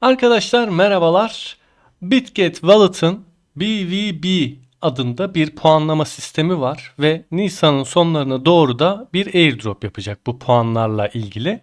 Arkadaşlar merhabalar. Bitget Wallet'ın BVB adında bir puanlama sistemi var ve Nisan'ın sonlarına doğru da bir airdrop yapacak bu puanlarla ilgili.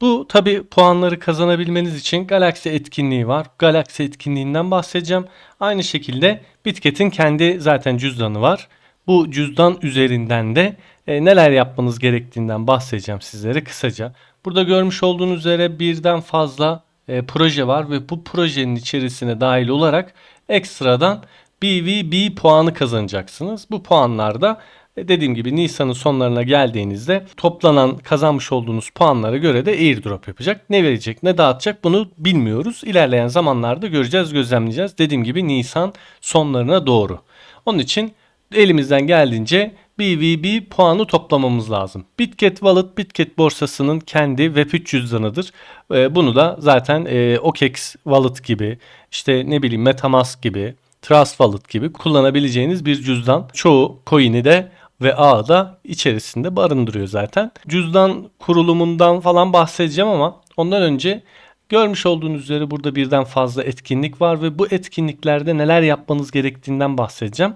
Bu tabi puanları kazanabilmeniz için Galaxy etkinliği var. Galaxy etkinliğinden bahsedeceğim. Aynı şekilde Bitket'in kendi zaten cüzdanı var. Bu cüzdan üzerinden de e, neler yapmanız gerektiğinden bahsedeceğim sizlere kısaca. Burada görmüş olduğunuz üzere birden fazla e, proje var ve bu projenin içerisine dahil olarak ekstradan BVB puanı kazanacaksınız. Bu puanlarda e, dediğim gibi Nisan'ın sonlarına geldiğinizde toplanan kazanmış olduğunuz puanlara göre de airdrop yapacak. Ne verecek ne dağıtacak bunu bilmiyoruz. İlerleyen zamanlarda göreceğiz gözlemleyeceğiz. Dediğim gibi Nisan sonlarına doğru. Onun için elimizden geldiğince BVB puanı toplamamız lazım. Bitget Wallet Bitget borsasının kendi Web3 cüzdanıdır. E, bunu da zaten e, OKEx Wallet gibi işte ne bileyim Metamask gibi Trust Wallet gibi kullanabileceğiniz bir cüzdan. Çoğu coin'i de ve ağı da içerisinde barındırıyor zaten. Cüzdan kurulumundan falan bahsedeceğim ama ondan önce görmüş olduğunuz üzere burada birden fazla etkinlik var ve bu etkinliklerde neler yapmanız gerektiğinden bahsedeceğim.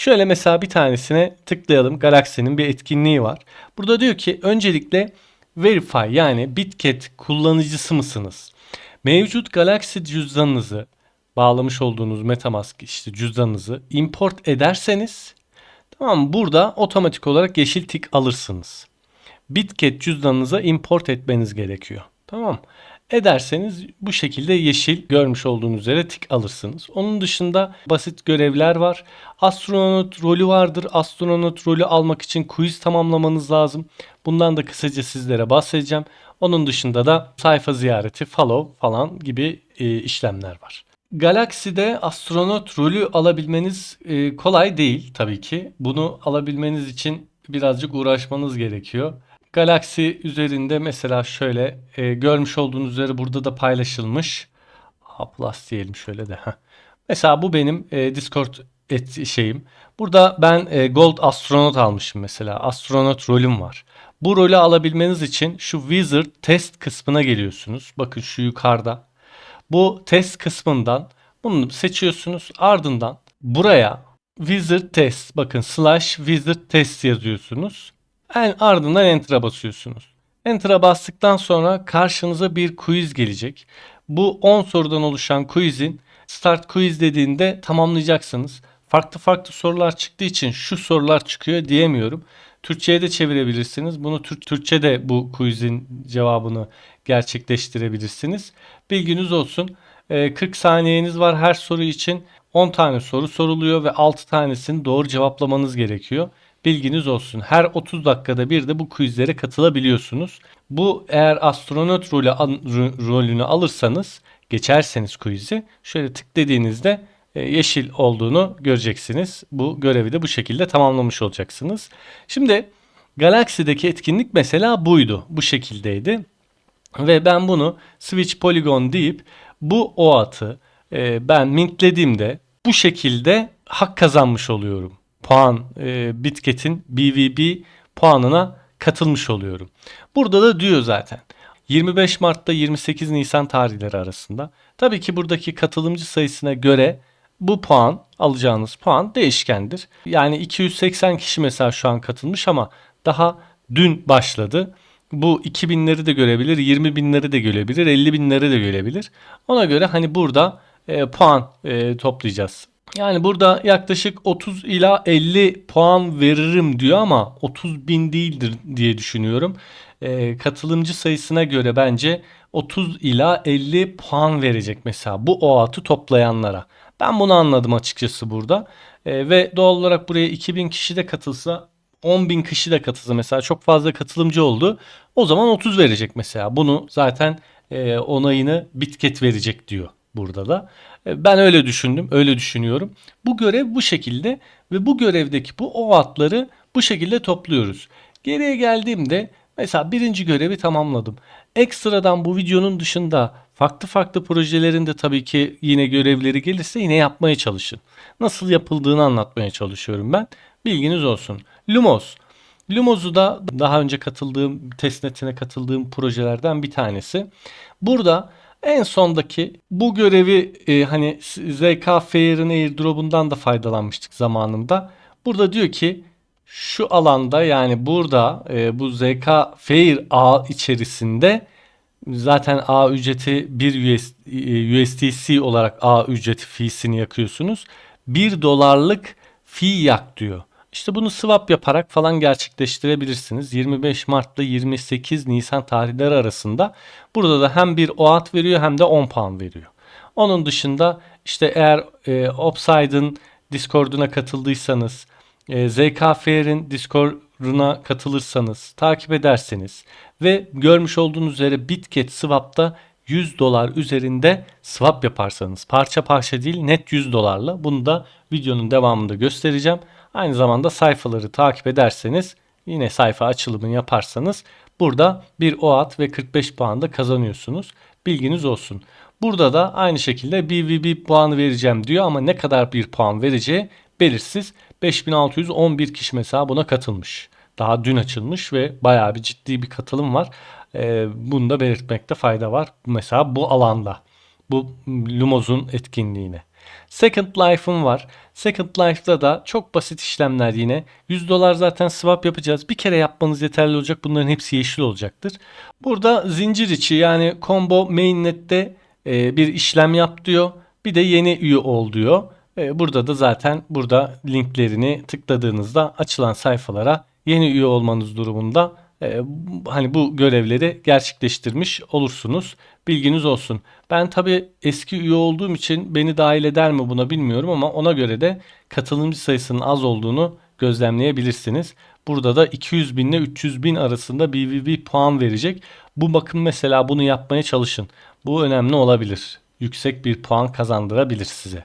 Şöyle mesela bir tanesine tıklayalım. Galaxy'nin bir etkinliği var. Burada diyor ki öncelikle Verify yani Bitget kullanıcısı mısınız? Mevcut Galaxy cüzdanınızı bağlamış olduğunuz Metamask işte cüzdanınızı import ederseniz tamam burada otomatik olarak yeşil tik alırsınız. Bitget cüzdanınıza import etmeniz gerekiyor. Tamam ederseniz bu şekilde yeşil görmüş olduğunuz üzere tik alırsınız. Onun dışında basit görevler var. Astronot rolü vardır. Astronot rolü almak için quiz tamamlamanız lazım. Bundan da kısaca sizlere bahsedeceğim. Onun dışında da sayfa ziyareti, follow falan gibi e, işlemler var. Galaxy'de astronot rolü alabilmeniz e, kolay değil tabii ki. Bunu alabilmeniz için birazcık uğraşmanız gerekiyor. Galaxy üzerinde mesela şöyle e, görmüş olduğunuz üzere burada da paylaşılmış. A plus diyelim şöyle de. Mesela bu benim e, Discord et şeyim. Burada ben e, Gold Astronaut almışım mesela. Astronaut rolüm var. Bu rolü alabilmeniz için şu Wizard Test kısmına geliyorsunuz. Bakın şu yukarıda. Bu test kısmından bunu seçiyorsunuz. Ardından buraya Wizard Test bakın slash Wizard Test yazıyorsunuz. En ardından Enter'a basıyorsunuz. Enter'a bastıktan sonra karşınıza bir quiz gelecek. Bu 10 sorudan oluşan quizin Start Quiz dediğinde tamamlayacaksınız. Farklı farklı sorular çıktığı için şu sorular çıkıyor diyemiyorum. Türkçe'ye de çevirebilirsiniz. Bunu Türk Türkçe de bu quizin cevabını gerçekleştirebilirsiniz. Bilginiz olsun. 40 ee, saniyeniz var her soru için. 10 tane soru soruluyor ve 6 tanesini doğru cevaplamanız gerekiyor. Bilginiz olsun. Her 30 dakikada bir de bu quizlere katılabiliyorsunuz. Bu eğer astronot rolü, rolünü alırsanız, geçerseniz quiz'i şöyle tık e, yeşil olduğunu göreceksiniz. Bu görevi de bu şekilde tamamlamış olacaksınız. Şimdi Galaxy'deki etkinlik mesela buydu. Bu şekildeydi. Ve ben bunu switch polygon deyip bu OAT'ı e, ben mintlediğimde bu şekilde hak kazanmış oluyorum. Puan e, Bitket'in BVB puanına katılmış oluyorum. Burada da diyor zaten. 25 Mart'ta 28 Nisan tarihleri arasında. Tabii ki buradaki katılımcı sayısına göre bu puan alacağınız puan değişkendir. Yani 280 kişi mesela şu an katılmış ama daha dün başladı. Bu 2000'leri de görebilir, 20 binleri de görebilir, 50 binleri de görebilir. Ona göre hani burada e, puan e, toplayacağız. Yani burada yaklaşık 30 ila 50 puan veririm diyor ama 30 bin değildir diye düşünüyorum. E, katılımcı sayısına göre bence 30 ila 50 puan verecek mesela bu OAT'ı toplayanlara. Ben bunu anladım açıkçası burada. E, ve doğal olarak buraya 2000 kişi de katılsa 10 bin kişi de katılsa mesela çok fazla katılımcı oldu. O zaman 30 verecek mesela. Bunu zaten e, onayını Bitget verecek diyor burada da. E, ben öyle düşündüm, öyle düşünüyorum. Bu görev bu şekilde ve bu görevdeki bu OAT'ları bu şekilde topluyoruz. Geriye geldiğimde mesela birinci görevi tamamladım. Ekstradan bu videonun dışında farklı farklı projelerinde tabii ki yine görevleri gelirse yine yapmaya çalışın. Nasıl yapıldığını anlatmaya çalışıyorum ben. Bilginiz olsun. Lumos. Lumos'u da daha önce katıldığım, testnetine katıldığım projelerden bir tanesi. Burada En sondaki bu görevi e, hani ZK Fair'ın airdrop'undan da faydalanmıştık zamanında. Burada diyor ki şu alanda yani burada e, bu ZK Fair ağ içerisinde zaten ağ ücreti bir US, e, USDC olarak ağ ücreti fee'sini yakıyorsunuz. 1 dolarlık fee yak diyor. İşte bunu swap yaparak falan gerçekleştirebilirsiniz. 25 Mart ile 28 Nisan tarihleri arasında burada da hem bir OAT veriyor hem de 10 pound veriyor. Onun dışında işte eğer e, Upside'ın Discord'una katıldıysanız, e, ZKFR'in Discord'una katılırsanız, takip ederseniz ve görmüş olduğunuz üzere Bitget Swap'ta 100 dolar üzerinde swap yaparsanız parça parça değil net 100 dolarla bunu da videonun devamında göstereceğim. Aynı zamanda sayfaları takip ederseniz yine sayfa açılımını yaparsanız burada bir OAT ve 45 puan da kazanıyorsunuz. Bilginiz olsun. Burada da aynı şekilde BVB puanı vereceğim diyor ama ne kadar bir puan vereceği belirsiz. 5611 kişi mesela buna katılmış. Daha dün açılmış ve bayağı bir ciddi bir katılım var. Ee, bunu da belirtmekte fayda var. Mesela bu alanda. Bu Lumoz'un etkinliğine. Second Life'ım var. Second Life'da da çok basit işlemler yine. 100 dolar zaten swap yapacağız. Bir kere yapmanız yeterli olacak. Bunların hepsi yeşil olacaktır. Burada zincir içi yani combo mainnet'te e, bir işlem yap diyor. Bir de yeni üye ol diyor. E, burada da zaten burada linklerini tıkladığınızda açılan sayfalara yeni üye olmanız durumunda e, hani bu görevleri gerçekleştirmiş olursunuz. Bilginiz olsun. Ben tabi eski üye olduğum için beni dahil eder mi buna bilmiyorum ama ona göre de katılımcı sayısının az olduğunu gözlemleyebilirsiniz. Burada da 200 bin ile 300 bin arasında BVB puan verecek. Bu bakın mesela bunu yapmaya çalışın. Bu önemli olabilir. Yüksek bir puan kazandırabilir size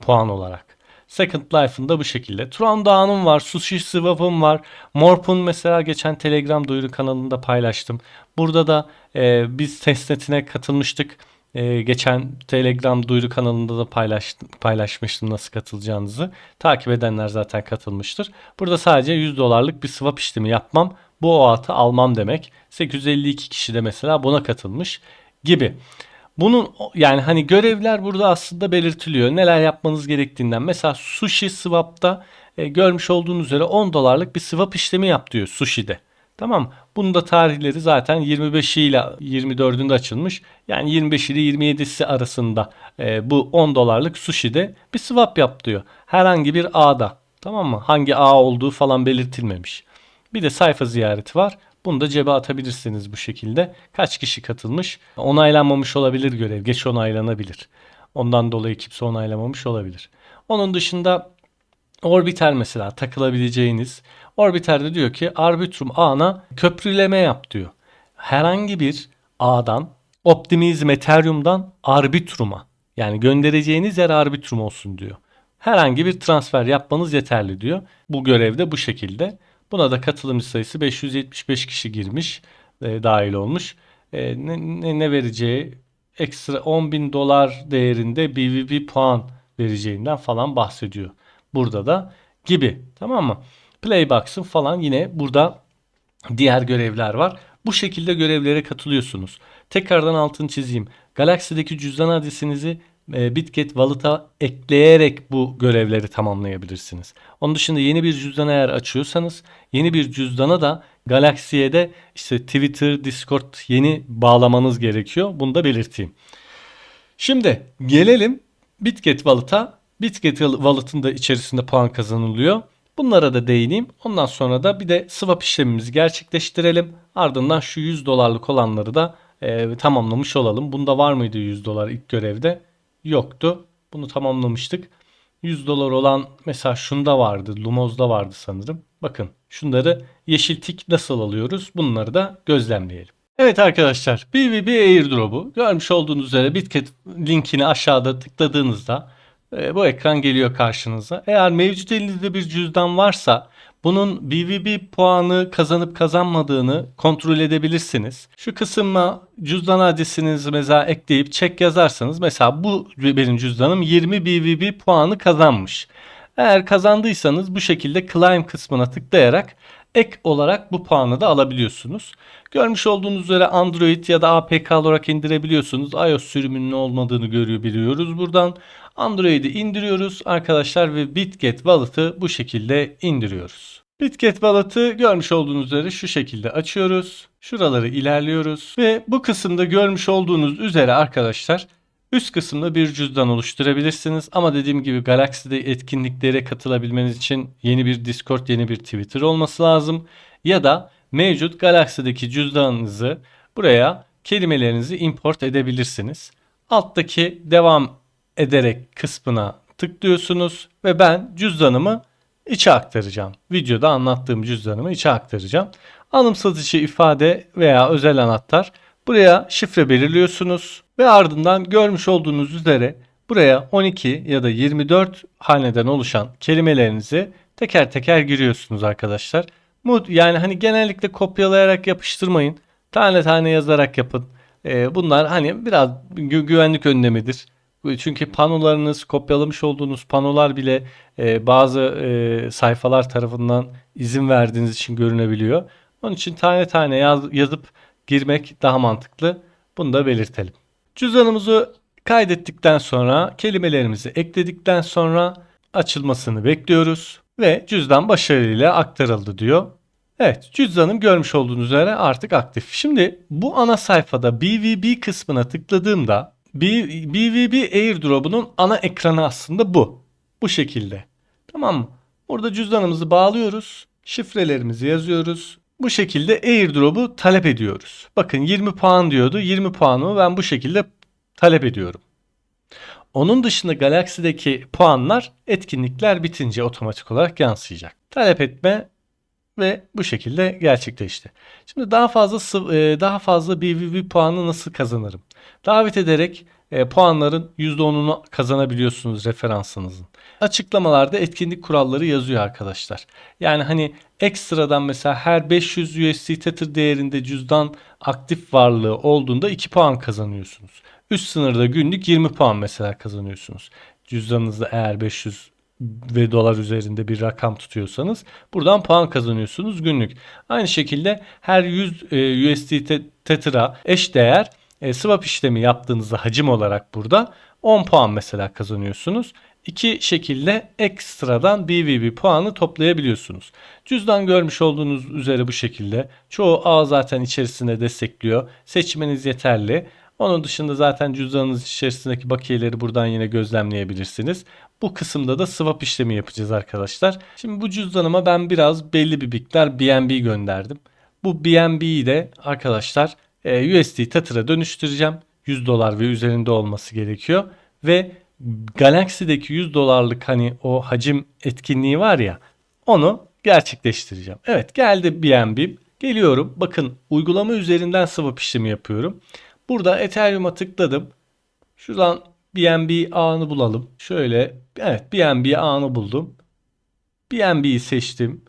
puan olarak. Second Life'ın da bu şekilde. Tron Dağı'nın var. Sushi Swap'ın var. Morp'un mesela geçen Telegram duyuru kanalında paylaştım. Burada da e, biz testnetine katılmıştık. E, geçen Telegram duyuru kanalında da paylaş, paylaşmıştım nasıl katılacağınızı. Takip edenler zaten katılmıştır. Burada sadece 100 dolarlık bir swap işlemi yapmam. Bu OAT'ı almam demek. 852 kişi de mesela buna katılmış gibi. Bunun yani hani görevler burada aslında belirtiliyor. Neler yapmanız gerektiğinden. Mesela Sushi Swap'ta e, görmüş olduğunuz üzere 10 dolarlık bir swap işlemi yap diyor Sushi'de. Tamam Bunun da tarihleri zaten 25 ile 24'ünde açılmış. Yani 25 ile 27'si arasında e, bu 10 dolarlık Sushi'de bir swap yap diyor. Herhangi bir ağda. Tamam mı? Hangi ağ olduğu falan belirtilmemiş. Bir de sayfa ziyareti var. Bunu da cebe atabilirsiniz bu şekilde. Kaç kişi katılmış? Onaylanmamış olabilir görev. Geç onaylanabilir. Ondan dolayı kimse onaylamamış olabilir. Onun dışında Orbiter mesela takılabileceğiniz. Orbiter'de diyor ki Arbitrum ağına köprüleme yap diyor. Herhangi bir ağdan Optimizm Ethereum'dan Arbitrum'a yani göndereceğiniz yer Arbitrum olsun diyor. Herhangi bir transfer yapmanız yeterli diyor. Bu görevde bu şekilde. Buna da katılımcı sayısı 575 kişi girmiş, e, dahil olmuş. E, ne, ne, ne vereceği ekstra 10 bin dolar değerinde BVB puan vereceğinden falan bahsediyor. Burada da gibi tamam mı? Playbox'ın falan yine burada diğer görevler var. Bu şekilde görevlere katılıyorsunuz. Tekrardan altını çizeyim. Galaxy'deki cüzdan adresinizi e, Bitget Wallet'a ekleyerek bu görevleri tamamlayabilirsiniz. Onun dışında yeni bir cüzdan eğer açıyorsanız yeni bir cüzdana da Galaxy'ye de işte Twitter, Discord yeni bağlamanız gerekiyor. Bunu da belirteyim. Şimdi gelelim Bitget Wallet'a. Bitget Wallet'ın da içerisinde puan kazanılıyor. Bunlara da değineyim. Ondan sonra da bir de swap işlemimizi gerçekleştirelim. Ardından şu 100 dolarlık olanları da e, tamamlamış olalım. Bunda var mıydı 100 dolar ilk görevde? Yoktu. Bunu tamamlamıştık. 100 dolar olan mesela şunda vardı. Lumoz'da vardı sanırım. Bakın şunları yeşil tik nasıl alıyoruz? Bunları da gözlemleyelim. Evet arkadaşlar BBB Airdrop'u görmüş olduğunuz üzere Bitget linkini aşağıda tıkladığınızda e, bu ekran geliyor karşınıza. Eğer mevcut elinizde bir cüzdan varsa bunun BVB puanı kazanıp kazanmadığını kontrol edebilirsiniz. Şu kısma cüzdan adresinizi mesela ekleyip çek yazarsanız mesela bu benim cüzdanım 20 BVB puanı kazanmış. Eğer kazandıysanız bu şekilde claim kısmına tıklayarak ek olarak bu puanı da alabiliyorsunuz. Görmüş olduğunuz üzere Android ya da APK olarak indirebiliyorsunuz. iOS sürümünün olmadığını görüyor biliyoruz buradan. Android'i indiriyoruz arkadaşlar ve Bitget Wallet'ı bu şekilde indiriyoruz. Bitget Wallet'ı görmüş olduğunuz üzere şu şekilde açıyoruz. Şuraları ilerliyoruz ve bu kısımda görmüş olduğunuz üzere arkadaşlar üst kısımda bir cüzdan oluşturabilirsiniz. Ama dediğim gibi Galaxy'de etkinliklere katılabilmeniz için yeni bir Discord, yeni bir Twitter olması lazım. Ya da mevcut Galaxy'deki cüzdanınızı buraya kelimelerinizi import edebilirsiniz. Alttaki devam ederek kısmına tıklıyorsunuz ve ben cüzdanımı içe aktaracağım. Videoda anlattığım cüzdanımı içe aktaracağım. Anımsatıcı ifade veya özel anahtar. Buraya şifre belirliyorsunuz ve ardından görmüş olduğunuz üzere buraya 12 ya da 24 haneden oluşan kelimelerinizi teker teker giriyorsunuz arkadaşlar. Yani hani genellikle kopyalayarak yapıştırmayın. Tane tane yazarak yapın. Ee, bunlar hani biraz gü- güvenlik önlemidir. Çünkü panolarınız, kopyalamış olduğunuz panolar bile e, bazı e, sayfalar tarafından izin verdiğiniz için görünebiliyor. Onun için tane tane yaz, yazıp girmek daha mantıklı. Bunu da belirtelim. Cüzdanımızı kaydettikten sonra kelimelerimizi ekledikten sonra açılmasını bekliyoruz ve cüzdan başarıyla aktarıldı diyor. Evet cüzdanım görmüş olduğunuz üzere artık aktif. Şimdi bu ana sayfada BVB kısmına tıkladığımda BVB airdrop'unun ana ekranı aslında bu. Bu şekilde. Tamam mı? Burada cüzdanımızı bağlıyoruz. Şifrelerimizi yazıyoruz. Bu şekilde airdrop'u talep ediyoruz. Bakın 20 puan diyordu. 20 puanımı ben bu şekilde talep ediyorum. Onun dışında Galaxy'deki puanlar etkinlikler bitince otomatik olarak yansıyacak. Talep etme ve bu şekilde gerçekleşti. Şimdi daha fazla e, daha fazla BVB puanı nasıl kazanırım? Davet ederek e, puanların %10'unu kazanabiliyorsunuz referansınızın. Açıklamalarda etkinlik kuralları yazıyor arkadaşlar. Yani hani ekstradan mesela her 500 USD Tether değerinde cüzdan aktif varlığı olduğunda 2 puan kazanıyorsunuz. Üst sınırda günlük 20 puan mesela kazanıyorsunuz. Cüzdanınızda eğer 500 ve dolar üzerinde bir rakam tutuyorsanız buradan puan kazanıyorsunuz günlük. Aynı şekilde her 100 e, USD te- Tether'a eş değer e, swap işlemi yaptığınızda hacim olarak burada 10 puan mesela kazanıyorsunuz. İki şekilde ekstradan BVB puanı toplayabiliyorsunuz. Cüzdan görmüş olduğunuz üzere bu şekilde. Çoğu ağ zaten içerisinde destekliyor. Seçmeniz yeterli. Onun dışında zaten cüzdanınız içerisindeki bakiyeleri buradan yine gözlemleyebilirsiniz. Bu kısımda da swap işlemi yapacağız arkadaşlar. Şimdi bu cüzdanıma ben biraz belli bir miktar BNB gönderdim. Bu BNB'yi de arkadaşlar e, USD Tether'a dönüştüreceğim. 100 dolar ve üzerinde olması gerekiyor. Ve Galaxy'deki 100 dolarlık hani o hacim etkinliği var ya onu gerçekleştireceğim. Evet geldi BNB. Geliyorum. Bakın uygulama üzerinden swap işlemi yapıyorum. Burada Ethereum'a tıkladım. Şuradan BNB ağını bulalım. Şöyle evet BNB ağını buldum. BNB'yi seçtim.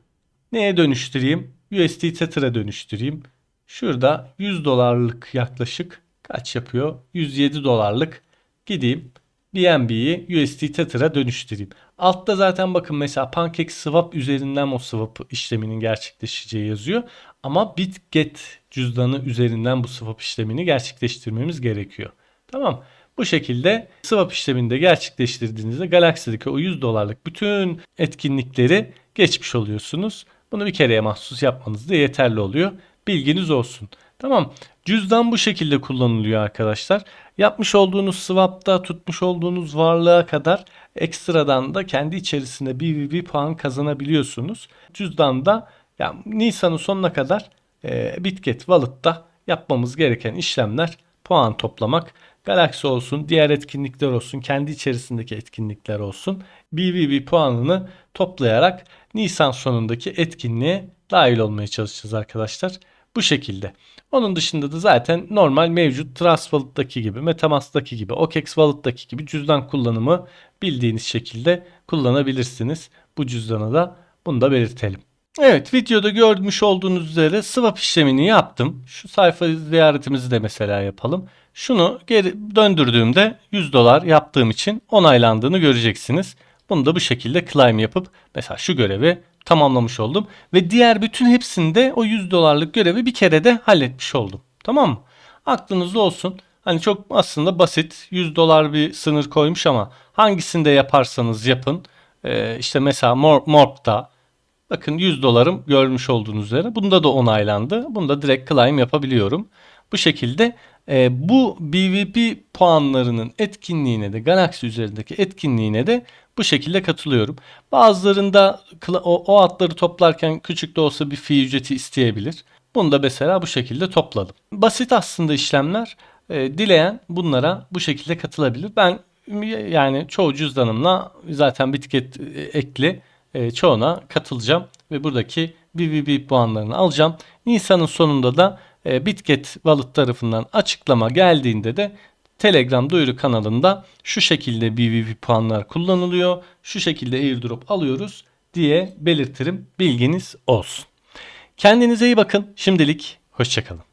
Neye dönüştüreyim? USD Tether'a dönüştüreyim. Şurada 100 dolarlık yaklaşık kaç yapıyor? 107 dolarlık gideyim. BNB'yi USD Tether'a dönüştüreyim. Altta zaten bakın mesela PancakeSwap üzerinden o swap işleminin gerçekleşeceği yazıyor. Ama BitGet cüzdanı üzerinden bu swap işlemini gerçekleştirmemiz gerekiyor. Tamam. Bu şekilde swap işlemini de gerçekleştirdiğinizde Galaxy'deki o 100 dolarlık bütün etkinlikleri geçmiş oluyorsunuz. Bunu bir kereye mahsus yapmanız da yeterli oluyor. Bilginiz olsun. Tamam. Cüzdan bu şekilde kullanılıyor arkadaşlar. Yapmış olduğunuz swap'ta tutmuş olduğunuz varlığa kadar ekstradan da kendi içerisinde BVB puan kazanabiliyorsunuz. Cüzdanda yani Nisan'ın sonuna kadar e, Bitget Wallet'ta yapmamız gereken işlemler puan toplamak. Galaxy olsun, diğer etkinlikler olsun, kendi içerisindeki etkinlikler olsun. BVB puanını toplayarak Nisan sonundaki etkinliğe dahil olmaya çalışacağız arkadaşlar. Bu şekilde. Onun dışında da zaten normal mevcut Trust Wallet'taki gibi, Metamask'taki gibi, OKEx Wallet'taki gibi cüzdan kullanımı bildiğiniz şekilde kullanabilirsiniz. Bu cüzdanı da bunu da belirtelim. Evet videoda görmüş olduğunuz üzere swap işlemini yaptım. Şu sayfa ziyaretimizi de mesela yapalım. Şunu geri döndürdüğümde 100 dolar yaptığım için onaylandığını göreceksiniz. Bunu da bu şekilde claim yapıp mesela şu görevi tamamlamış oldum. Ve diğer bütün hepsinde o 100 dolarlık görevi bir kere de halletmiş oldum. Tamam mı? Aklınızda olsun. Hani çok aslında basit 100 dolar bir sınır koymuş ama hangisinde yaparsanız yapın. Ee, işte mesela Mor Morp'ta bakın 100 dolarım görmüş olduğunuz üzere. Bunda da onaylandı. Bunda direkt claim yapabiliyorum. Bu şekilde e, bu BVP puanlarının etkinliğine de Galaxy üzerindeki etkinliğine de bu şekilde katılıyorum. Bazılarında o, o atları toplarken küçük de olsa bir fee ücreti isteyebilir. Bunu da mesela bu şekilde topladım. Basit aslında işlemler. E, dileyen bunlara bu şekilde katılabilir. Ben yani çoğu cüzdanımla zaten Bitget e, ekli e, çoğuna katılacağım ve buradaki BBB puanlarını alacağım. Nisan'ın sonunda da e, Bitget Wallet tarafından açıklama geldiğinde de Telegram duyuru kanalında şu şekilde BBB puanlar kullanılıyor, şu şekilde airdrop alıyoruz diye belirtirim. Bilginiz olsun. Kendinize iyi bakın. Şimdilik hoşçakalın.